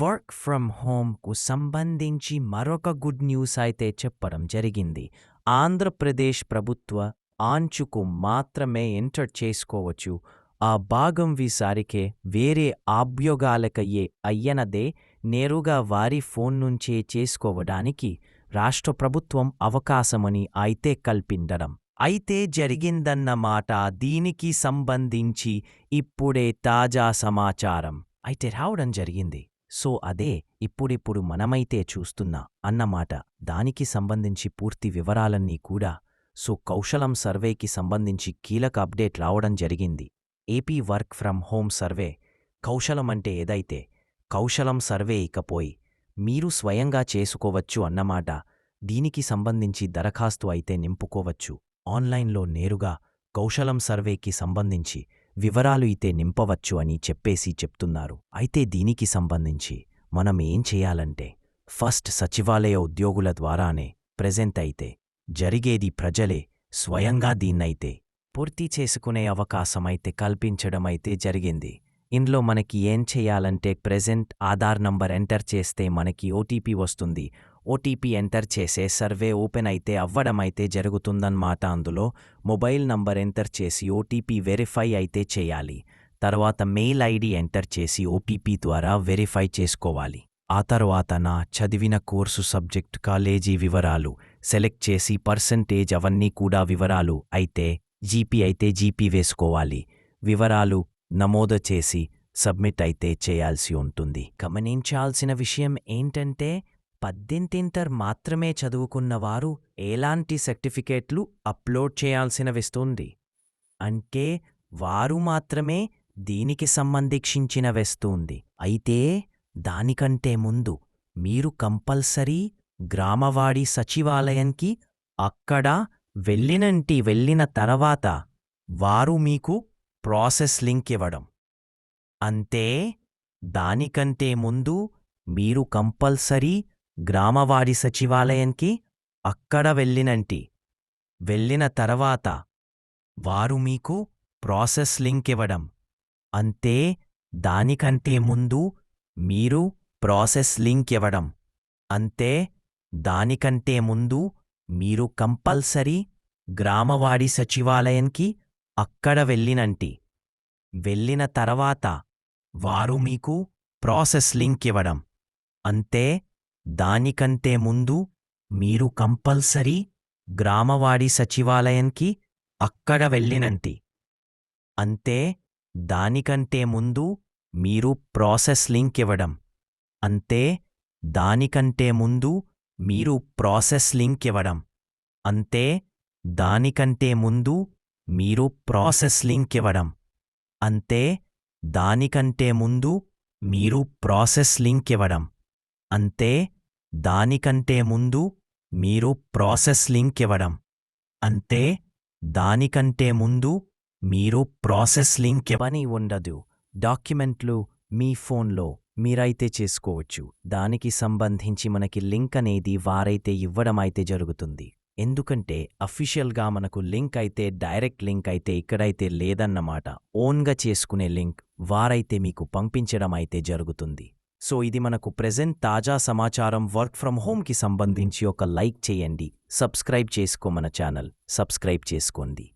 Work from హోమ్కు సంబంధించి మరొక good news అయితే చెప్పడం జరిగింది. ఆంధ్రప్రదేశ్ ప్రభుత్వ ఆంచుకు మాత్రమే ఎంటర్ చేసుకోవచ్చు. ఆ భాగం వీసారికే వేరే ఆభ్యోగాలకయ్యే అయ్యనదే నేరుగా వారి ఫోన్ నుంచే చేసుకోవడానికి రాష్ట్ర ప్రభుత్వం అవకాశమని అయితే కల్పిండడం. అయితే జరిగిందన్నమాట దీనికి సంబంధించి ఇప్పుడే తాజా సమాచారం అయితే రావడం జరిగింది. సో అదే ఇప్పుడిప్పుడు మనమైతే చూస్తున్నా అన్నమాట దానికి సంబంధించి పూర్తి వివరాలన్నీ కూడా సో కౌశలం సర్వేకి సంబంధించి కీలక అప్డేట్ రావడం జరిగింది. AP work from home survey Kaushalam అంటే ఏదైతే కౌశలం సర్వే ఇకపోయి మీరు స్వయంగా చేసుకోవచ్చు అన్నమాట దీనికి సంబంధించి దరఖాస్తు అయితే నింపుకోవచ్చు. ఆన్లైన్లో నేరుగా కౌశలం సర్వేకి సంబంధించి వివరాలు అయితే నింపవచ్చు అని చెప్పేసి చెప్తున్నారు. అయితే దీనికి సంబంధించి మనం ఏం చేయాలంటే ఫస్ట్ సచివాలయ ఉద్యోగుల ద్వారానే ప్రెజెంట్ అయితే జరిగేది ప్రజలే స్వయంగా దీన్నైతే పూర్తి చేసుకునే అవకాశమైతే కల్పించడమైతే జరిగింది. ఇందులో మనకి ఏం చేయాలంటే ప్రెజెంట్ ఆధార్ నంబర్ ఎంటర్ చేస్తే మనకి ఓటీపీ వస్తుంది. ఓటీపీ ఎంటర్ చేసే సర్వే ఓపెన్ అయితే అవ్వడమైతే జరుగుతుందన్నమాట అందులో మొబైల్ నంబర్ ఎంటర్ చేసి ఓటీపీ వెరిఫై అయితే చేయాలి. తర్వాత మెయిల్ ఐడి ఎంటర్ చేసి ఓటీపీ ద్వారా వెరిఫై చేసుకోవాలి. ఆ తర్వాత నా చదివిన కోర్సు సబ్జెక్ట్ కాలేజీ వివరాలు సెలెక్ట్ చేసి పర్సంటేజ్ అవన్నీ కూడా వివరాలు అయితే జీపీ అయితే జీపీ వేసుకోవాలి. వివరాలు నమోదు చేసి సబ్మిట్ అయితే చేయాల్సి ఉంటుంది. గమనించాల్సిన విషయం ఏంటంటే పద్దెంతింటర్ మాత్రమే చదువుకున్న వారు ఎలాంటి సర్టిఫికేట్లు అప్లోడ్ చేయాల్సినవిస్తుంది? అంటే వారు మాత్రమే దీనికి సంబంధించిన వేస్తుంది. అయితే దానికంటే ముందు మీరు కంపల్సరీ గ్రామవాడి సచివాలయంకి అక్కడ వెళ్ళినంటి వెళ్ళిన తర్వాత వారు మీకు ప్రాసెస్ లింక్ ఇవ్వడం. అంతే దానికంటే ముందు మీరు కంపల్సరీ గ్రామవాడి సచివాలయంకి అక్కడ వెళ్ళినంటి. వెళ్ళిన తర్వాత వారు మీకు ప్రాసెస్ లింక్ ఇవ్వడం. అంతే దానికంటే ముందు మీరు ప్రాసెస్ లింక్ ఇవ్వడం. అంతే దానికంటే ముందు మీరు కంపల్సరీ గ్రామవాడి సచివాలయంకి అక్కడ వెళ్ళినంటి. వెళ్ళిన తర్వాత వారు మీకు ప్రాసెస్ లింక్ ఇవ్వడం. అంతే దానికంటే ముందు మీరు కంపల్సరీ గ్రామవాడి సచివాలయంకి అక్కడ వెళ్ళినంటి. అంతే దానికంటే ముందు మీరు ప్రాసెస్ లింక్ ఇవ్వడం. అంతే దానికంటే ముందు మీరు ప్రాసెస్ లింక్ ఇవ్వడం. అంతే దానికంటే ముందు మీరు ప్రాసెస్ లింక్ ఇవ్వడం. అంతే దానికంటే ముందు మీరు ప్రాసెస్ లింక్ ఇవ్వడం. అంతే దానికంటే ముందు మీరు ప్రాసెస్ లింక్ ఇవ్వడం. అంతే దానికంటే ముందు మీరు ప్రాసెస్ లింక్ ఇవ్వని ఉండదు. డాక్యుమెంట్లు మీ ఫోన్లో మీరైతే చేసుకోవచ్చు. దానికి సంబంధించి మనకి లింక్ అనేది వారైతే ఇవ్వడం అయితే జరుగుతుంది. ఎందుకంటే అఫీషియల్గా మనకు లింక్ అయితే డైరెక్ట్ లింక్ అయితే ఇక్కడైతే లేదన్నమాట. ఓన్గా చేసుకునే లింక్ వారైతే మీకు పంపించడం అయితే జరుగుతుంది. సో ఇది మనకు ప్రెజెంట్ తాజా సమాచారం వర్క్ ఫ్రమ్ హోమ్కి సంబంధించి ఒక లైక్ చేయండి. సబ్స్క్రైబ్ చేసుకో మన ఛానల్. సబ్స్క్రైబ్ చేసుకోండి.